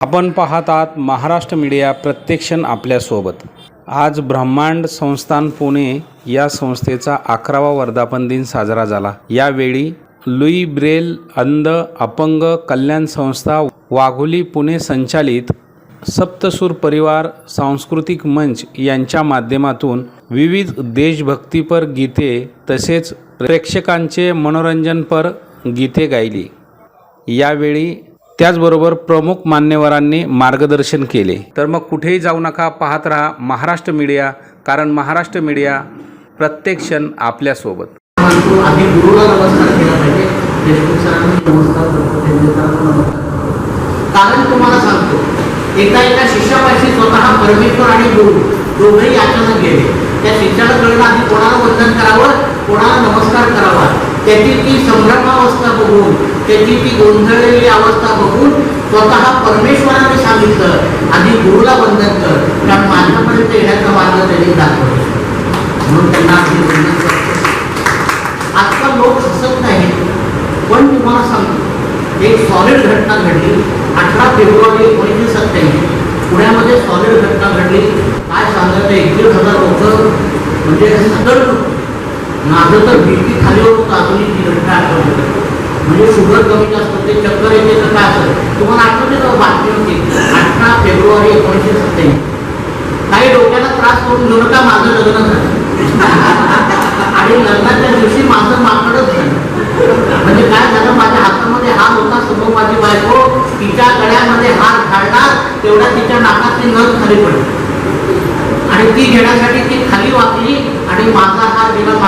आपण पाहत आहात महाराष्ट्र मीडिया प्रत्यक्षण आपल्यासोबत. आज ब्रह्मांड संस्थान पुणे या संस्थेचा अकरावा वर्धापन दिन साजरा झाला. यावेळी लुई ब्रेल अंध अपंग कल्याण संस्था वाघोली पुणे संचालित सप्तसूर परिवार सांस्कृतिक मंच यांच्या माध्यमातून विविध देशभक्तीपर गीते तसेच प्रेक्षकांचे मनोरंजनपर गीते गायली. यावेळी त्याचबरोबर प्रमुख मान्यवरांनी मार्गदर्शन केले. तर मग कुठेही जाऊ नका पाहत राहा महाराष्ट्र मीडिया कारण महाराष्ट्र मीडिया प्रत्येक क्षण आपल्यासोबत. आम्ही गुरुला नमस्कार केला पाहिजे. देशमुख सरांनी नमस्कार करतो नमस्कार कारण तुम्हाला सांगतो एका एका शिष्यापाशी स्वतः परमेश्वर आणि गुरु दोघंही अचानक गेले त्या शिष्याला कळलं आधी कोणाला वंदन करावं कोणाला नमस्कार करावा. त्याची ती संभ्रमावस्था बघून त्याची ती गोंधळलेली अवस्था बघून स्वतः परमेश्वराने सांगितलं आधी गुरुला वंदन कर. कारण माझ्यापर्यंत येण्याचा मार्ग त्यांनी दाखवला. म्हणून त्यांना आजकाल लोक हसत नाही पण तुम्हाला सांगतो एक सॉलिड घटना घडली. अठरा फेब्रुवारी एकोणीसशे सत्त्याऐंशी. पुण्यामध्ये सॉलिड घटना घडली. काय सांगायचं एक दीड हजार लोक म्हणजे सगळं माझं तर भीती खाली होतं अजूनही म्हणजे शुगर कमी जास्त ते चक्कर येते तर काय असं? तुम्हाला आठवते का हो, बातमी होती? अठरा फेब्रुवारी एकोणीसशे सत्त्याऐंशी. काही डोक्याला त्रास करून घेऊ नका माझं लग्न झालं? आणि लग्नाच्या दिवशी माझं माकडच झालं. म्हणजे काय झालं माझ्या हातामध्ये हार होता समोर माझी बायको तिच्या गळ्यामध्ये हार घालणार तेवढ्या तिच्या नाकात ते नर खाली पडली. आणि ती घेण्यासाठी ती खाली वाकली आणि माझा हार दिला